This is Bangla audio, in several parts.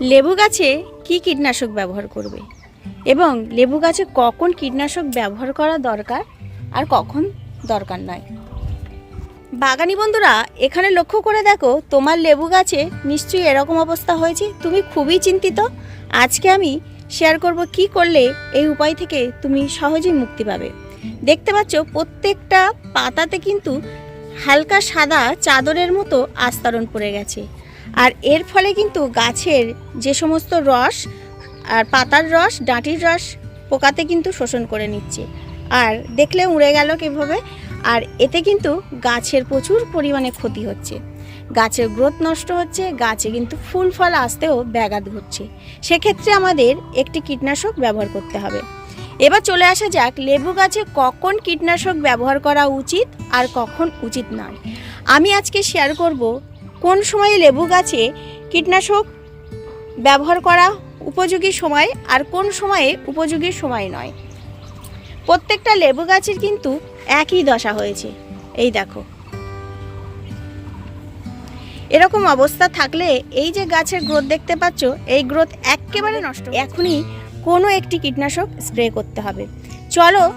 লেবু গাছে কি কীটনাশক ব্যবহার করবে? এবং লেবু গাছে কখন কীটনাশক ব্যবহার করা দরকার আর কখন দরকার নয়? বাগানি বন্ধুরা, এখানে লক্ষ্য করে দেখো, তোমার লেবু গাছে নিশ্চয়ই এরকম অবস্থা হয়েছে। তুমি খুবই চিন্তিত। আজকে আমি শেয়ার করব কি করলে এই উপায় থেকে তুমি সহজেই মুক্তি পাবে। দেখতে পাচ্ছ, প্রত্যেকটা পাতাতে কিন্তু হালকা সাদা চাদরের মতো আস্তরণ পড়ে গেছে। আর এর ফলে কিন্তু গাছের যে সমস্ত রস আর পাতার রস, ডাঁটির রস পোকাতে কিন্তু শোষণ করে নিচ্ছে। আর দেখলে উড়ে গেল কীভাবে? আর এতে কিন্তু গাছের প্রচুর পরিমাণে ক্ষতি হচ্ছে। গাছের গ্রোথ নষ্ট হচ্ছে, গাছে কিন্তু ফুল ফল আসতেও ব্যাঘাত ঘটছে। সেক্ষেত্রে আমাদের একটি কীটনাশক ব্যবহার করতে হবে। এবার চলে আসা যাক, লেবু গাছে কখন কীটনাশক ব্যবহার করা উচিত আর কখন উচিত নয়। আমি আজকে শেয়ার করব কোন সময়ে লেবু গাছে কীটনাশক ব্যবহার করা উপযোগী সময় আর কোন সময়ে উপযোগী সময় নয়? প্রত্যেকটা লেবু গাছের কিন্তু একই দশা হয়েছে। এই দেখো। এরকম অবস্থা থাকলে এই যে গাছের গ্রোথ দেখতে পাচ্ছ, এই গ্রোথ একেবারে নষ্ট। এখনই কোনো একটি কীটনাশক স্প্রে করতে হবে। চলো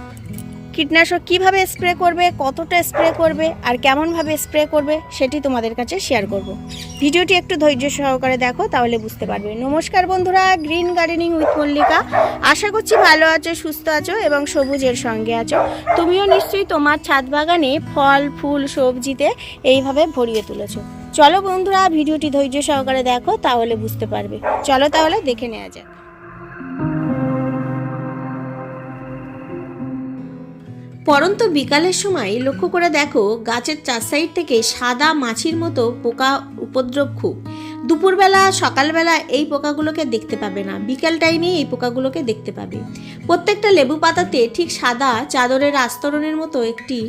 কীটনাশক কীভাবে স্প্রে করবে, কতটা স্প্রে করবে আর কেমনভাবে স্প্রে করবে সেটি তোমাদের কাছে শেয়ার করব। ভিডিওটি একটু ধৈর্য সহকারে দেখো তাহলে বুঝতে পারবে। নমস্কার বন্ধুরা গ্রিন গার্ডেনিং উইথ মল্লিকা আশা করছি ভালো আছো, সুস্থ আছো এবং সবুজের সঙ্গে আছো। তুমিও নিশ্চয়ই তোমার ছাদ বাগানে ফল, ফুল, সবজিতে এইভাবে ভরিয়ে তুলেছো। চলো বন্ধুরা, ভিডিওটি ধৈর্য সহকারে দেখো তাহলে বুঝতে পারবে। চলো তাহলে দেখে নেওয়া যাক। পরন্ত বিকালের সময় লক্ষ্য করে দেখো গাছের চার সাইড থেকে সাদা মাছির মতো পোকা উপদ্রব খুব। দুপুরবেলা, সকালবেলা এই পোকাগুলোকে দেখতে পাবে না। বিকাল টাইমে এই পোকাগুলোকে দেখতে পাবে। প্রত্যেকটা লেবু পাতাতে ঠিক সাদা চাদরের আস্তরণের মতো একটি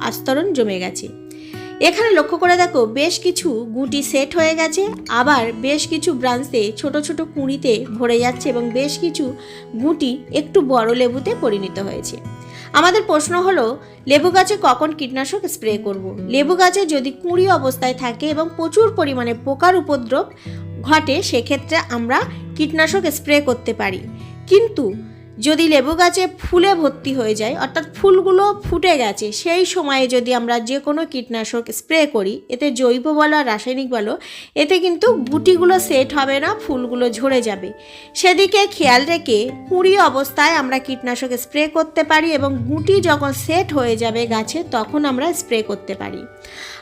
আস্তরণ জমে গেছে। এখানে লক্ষ্য করে দেখো বেশ কিছু গুটি সেট হয়ে গেছে। আবার বেশ কিছু ব্রাঞ্চে ছোট ছোট কুঁড়িতে ভরে যাচ্ছে এবং বেশ কিছু গুটি একটু বড় লেবুতে পরিণত হয়েছে। আমাদের প্রশ্ন হলো, লেবু গাছে কখন কীটনাশক স্প্রে করব। লেবু গাছে যদি কুঁড়ি অবস্থায় থাকে এবং প্রচুর পরিমাণে পোকার উপদ্রব ঘটে, সেক্ষেত্রে আমরা কীটনাশক স্প্রে করতে পারি কিন্তু যদি লেবু গাছে ফুলে ভর্তি হয়ে যায়, অর্থাৎ ফুলগুলো ফুটে গেছে, সেই সময়ে যদি আমরা যে কোনো কীটনাশক স্প্রে করি, এতে জৈব বলো আর রাসায়নিক বলো, এতে কিন্তু গুটিগুলো সেট হবে না, ফুলগুলো ঝরে যাবে। সেদিকে খেয়াল রেখে কুড়ি অবস্থায় আমরা কীটনাশক স্প্রে করতে পারি এবং গুটি যখন সেট হয়ে যাবে গাছে, তখন আমরা স্প্রে করতে পারি।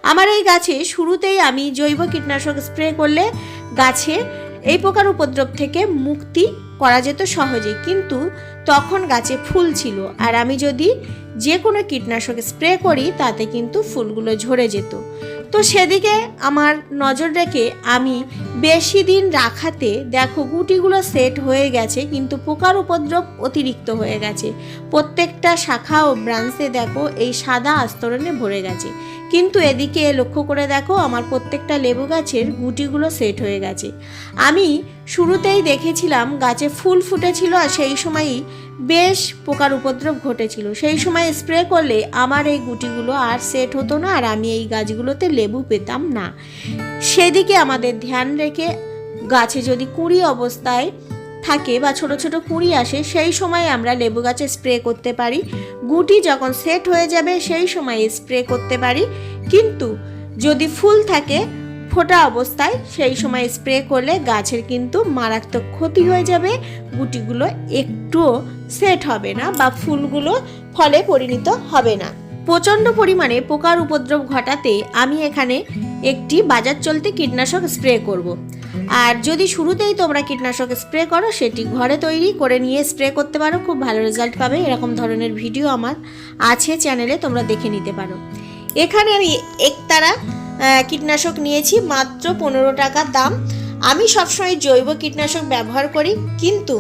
আমার এই গাছে শুরুতেই আমি জৈব কীটনাশক স্প্রে করলে গাছে এই প্রকার উপদ্রব থেকে মুক্তি করা যেত সহজেই, কিন্তু তখন গাছে ফুল ছিল আর আমি যদি যে কোনো কীটনাশক স্প্রে করি, তাতে কিন্তু ফুলগুলো ঝরে যেত। তো সেদিকে আমার নজর রেখে আমি বেশি দিন রাখাতে, দেখো গুটিগুলো সেট হয়ে গেছে, কিন্তু পোকার উপদ্রব অতিরিক্ত হয়ে গেছে। প্রত্যেকটা শাখা ও ব্রাঞ্চে দেখো এই সাদা আস্তরণে ভরে গেছে। কিন্তু এদিকে লক্ষ্য করে দেখো আমার প্রত্যেকটা লেবু গাছের গুটিগুলো সেট হয়ে গেছে। আমি শুরুতেই দেখেছিলাম গাছে ফুল ফুটেছিল আর সেই সময়ই বেশ পোকার উপদ্রব ঘটেছিল। সেই সময় স্প্রে করলে আমার এই গুটিগুলো আর সেট হতো না আর আমি এই গাছগুলোতে লেবু পেতাম না। সেদিকে আমাদের ধ্যান রেখে গাছে যদি কুড়ি অবস্থায় থাকে বা ছোট ছোট কুঁড়ি আসে, সেই সময় আমরা লেবু গাছে স্প্রে করতে পারি। গুটি যখন সেট হয়ে যাবে, সেই সময় স্প্রে করতে পারি। কিন্তু যদি ফুল থাকে, ফোটা অবস্থায়, সেই সময় স্প্রে করলে গাছের কিন্তু মারাত্মক ক্ষতি হয়ে যাবে। গুটিগুলো একটুও সেট হবে না বা ফুলগুলো ফলে পরিণত হবে না। প্রচণ্ড পরিমাণে পোকার উপদ্রব ঘটাতে আমি এখানে একটি বাজার চলতে কীটনাশক স্প্রে করব। আর যদি শুরুতেই তোমরা কীটনাশক স্প্রে করো, সেটি ঘরে তৈরি করে নিয়ে স্প্রে করতে পারো। খুব ভালো রেজাল্ট পাবে। এরকম ধরনের ভিডিও আমার আছে চ্যানেলে তোমরা দেখে নিতে পারো। এখানে আমি একতারা কীটনাশক নিয়েছি, মাত্র পনেরো টাকা দাম। আমি সবসময় জৈব কীটনাশক ব্যবহার করি, কিন্তু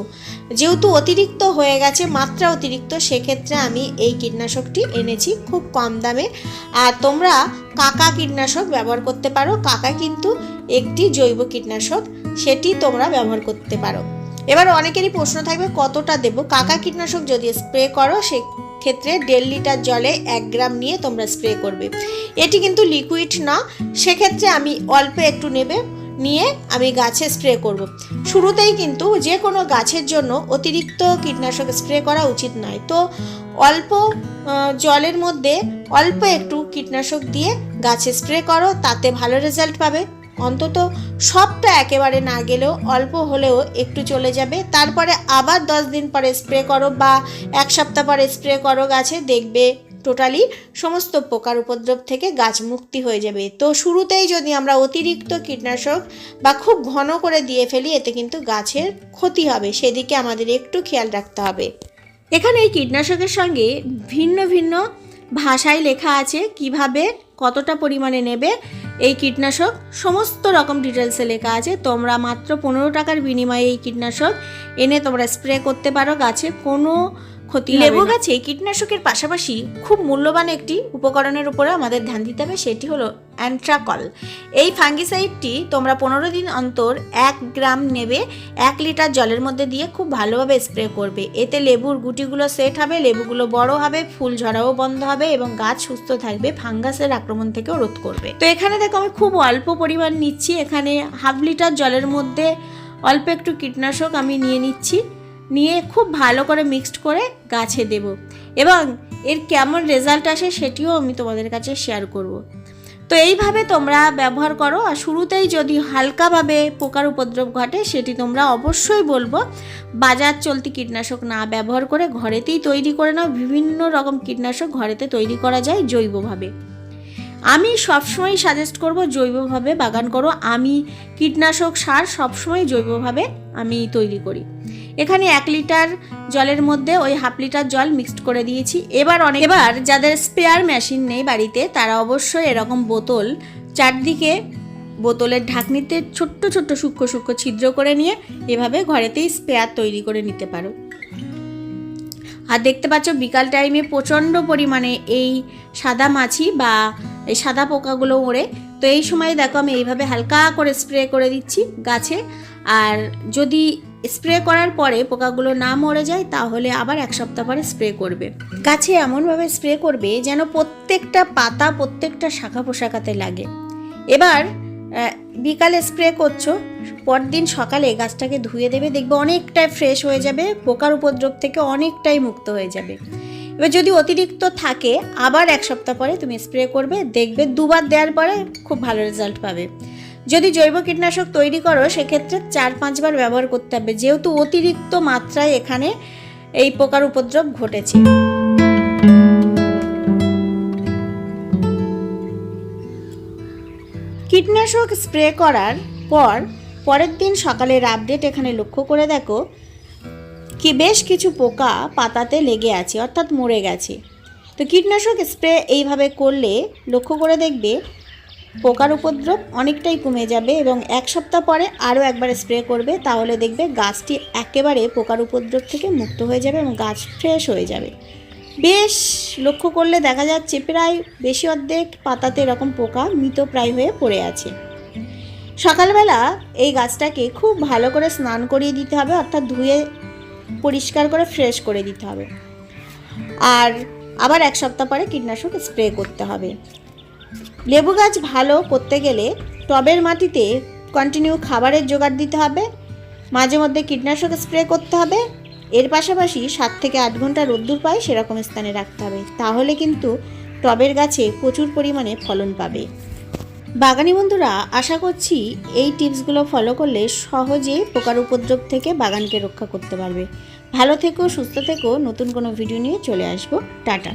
যেহেতু অতিরিক্ত হয়ে গেছে মাত্রা অতিরিক্ত, সেক্ষেত্রে আমি এই কীটনাশকটি এনেছি খুব কম দামে। আর তোমরা কাকা কীটনাশক ব্যবহার করতে পারো। কাকা কিন্তু একটি জৈব কীটনাশক, সেটি তোমরা ব্যবহার করতে পারো। এবার অনেকেরই প্রশ্ন থাকবে, কতটা দেব? কাকা কীটনাশক যদি স্প্রে করো সে ক্ষেত্রে দেড় লিটার জলে এক গ্রাম নিয়ে তোমরা স্প্রে করবে। এটি কিন্তু লিকুইড না, সেক্ষেত্রে আমি অল্প একটু নেবে। নিয়ে আমি গাছে স্প্রে করব। শুরুতেই কিন্তু যে কোনো গাছের জন্য অতিরিক্ত কীটনাশক স্প্রে করা উচিত নয়। তো অল্প জলের মধ্যে অল্প একটু কীটনাশক দিয়ে গাছে স্প্রে করো, তাতে ভালো রেজাল্ট পাবে। অন্তত সবটা একেবারে না গেলেও অল্প হলেও একটু চলে যাবে। তারপরে আবার দশ দিন পরে স্প্রে করো বা এক সপ্তাহ পরে স্প্রে করো গাছে, দেখবে টোটালি সমস্ত পোকার উপদ্রব থেকে গাছ মুক্তি হয়ে যাবে। তো শুরুতেই যদি আমরা অতিরিক্ত কীটনাশক বা খুব ঘন করে দিয়ে ফেলি, এতে কিন্তু গাছের ক্ষতি হবে। সেদিকে আমাদের একটু খেয়াল রাখতে হবে। এখানে এই কীটনাশকের সঙ্গে ভিন্ন ভিন্ন ভাষায় লেখা আছে কীভাবে কতটা পরিমাণে নেবে। এই কীটনাশক সমস্ত রকম ডিটেলসে লেখা আছে। তোমরা মাত্র পনেরো টাকার বিনিময়ে এই কীটনাশক এনে তোমরা স্প্রে করতে পারো। গাছে কোনো ক্ষতি লেবু গাছে কীটনাশকের পাশাপাশি খুব মূল্যবান একটি উপকরণের উপরে আমাদের ধ্যান দিতে হবে সেটি হলো অ্যান্ট্রাকল। এই ফাঙ্গিসাইডটি তোমরা পনেরো দিন অন্তর এক গ্রাম নেবে এক লিটার জলের মধ্যে দিয়ে খুব ভালোভাবে স্প্রে করবে। এতে লেবুর গুটিগুলো সেট হবে লেবুগুলো বড় হবে ফুল ঝরাও বন্ধ হবে এবং গাছ সুস্থ থাকবে ফাঙ্গাসের আক্রমণ থেকেও রোধ করবে। তো এখানে দেখো আমি খুব অল্প পরিমাণ নিচ্ছি এখানে হাফ লিটার জলের মধ্যে অল্প একটু কীটনাশক আমি নিয়ে নিচ্ছি। নিয়ে খুব ভালো করে মিক্সড করে গাছে দেব। এবং এর কেমন রেজাল্ট আসে সেটিও আমি তোমাদের কাছে শেয়ার করব। তো এইভাবে তোমরা ব্যবহার করো, আর শুরুতেই যদি হালকাভাবে পোকার উপদ্রব ঘটে, সেটি তোমরা অবশ্যই বলব, বাজার চলতি কীটনাশক না ব্যবহার করে ঘরেতেই তৈরি করে নাও। বিভিন্ন রকম কীটনাশক ঘরেতে তৈরি করা যায় জৈবভাবে। আমি সবসময় সাজেস্ট করব, জৈবভাবে বাগান করো। আমি কীটনাশক সার সবসময় জৈবভাবে আমি তৈরি করি। এখানে এক লিটার জলের মধ্যে ওই হাফ লিটার জল মিক্সড করে দিয়েছি। এবার অনেক এবার যাদের স্পেয়ার মেশিন নেই বাড়িতে, তারা অবশ্যই এরকম বোতল চারদিকে বোতলের ঢাকনিতে ছোট্ট ছোট্ট, সূক্ষ্ম সূক্ষ্ম ছিদ্র করে নিয়ে এভাবে ঘরেতেই স্পেয়ার তৈরি করে নিতে পারো। আর দেখতে পাচ্ছ বিকাল টাইমে প্রচণ্ড পরিমাণে এই সাদা মাছি বা এই সাদা পোকাগুলো ওড়ে। তো এই সময় দেখো আমি এইভাবে হালকা করে স্প্রে করে দিচ্ছি গাছে। আর যদি স্প্রে করার পরে পোকাগুলো না মরে যায়, তাহলে আবার এক সপ্তাহ পরে স্প্রে করবে। গাছে এমনভাবে স্প্রে করবে যেন প্রত্যেকটা পাতা প্রত্যেকটা শাখা পোশাকাতে লাগে। এবার বিকালে স্প্রে করছ, পরদিন সকালে গাছটাকে ধুয়ে দেবে, দেখবে অনেকটাই ফ্রেশ হয়ে যাবে, পোকার উপদ্রব থেকে অনেকটাই মুক্ত হয়ে যাবে। এবার যদি অতিরিক্ত থাকে, আবার এক সপ্তাহ পরে তুমি স্প্রে করবে, দেখবে দুবার দেওয়ার পরে খুব ভালো রেজাল্ট পাবে। যদি জৈব কীটনাশক তৈরি করো, সেক্ষেত্রে চার পাঁচবার ব্যবহার করতে হবে। যেহেতু অতিরিক্ত মাত্রায় এখানে এই পোকার উপদ্রব ঘটেছে। কীটনাশক স্প্রে করার পর পরের দিন সকালের আপডেট এখানে লক্ষ্য করে দেখো কি বেশ কিছু পোকা পাতাতে লেগে আছে, অর্থাৎ মরে গেছে। তো কীটনাশক স্প্রে এইভাবে করলে লক্ষ্য করে দেখবে পোকার উপদ্রব অনেকটাই কমে যাবে এবং এক সপ্তাহ পরে আরও একবার স্প্রে করবে, তাহলে দেখবে গাছটি একেবারে পোকার উপদ্রব থেকে মুক্ত হয়ে যাবে এবং গাছ ফ্রেশ হয়ে যাবে। বেশ, লক্ষ্য করলে দেখা যাচ্ছে প্রায় বেশি অর্ধেক পাতাতে এরকম পোকা মৃতপ্রায় হয়ে পড়ে আছে। সকালবেলা এই গাছটাকে খুব ভালো করে স্নান করিয়ে দিতে হবে, অর্থাৎ ধুয়ে পরিষ্কার করে ফ্রেশ করে দিতে হবে। আর আবার এক সপ্তাহ পরে কীটনাশক স্প্রে করতে হবে। লেবু গাছ ভালো করতে গেলে টবের মাটিতে কন্টিনিউ খাবারের জোগাড় দিতে হবে। মাঝে মধ্যে কীটনাশক স্প্রে করতে হবে। এর পাশাপাশি সাত থেকে আট ঘণ্টা রোদ্দুর পায় সেরকম স্থানে রাখতে হবে। তাহলে কিন্তু টবের গাছে প্রচুর পরিমাণে ফলন পাবে। বাগানি বন্ধুরা, আশা করছি এই টিপসগুলো ফলো করলে সহজে পোকার উপদ্রব থেকে বাগানকে রক্ষা করতে পারবে। ভালো থেকো, সুস্থ থেকো, নতুন কোনো ভিডিও নিয়ে চলে আসব। টাটা।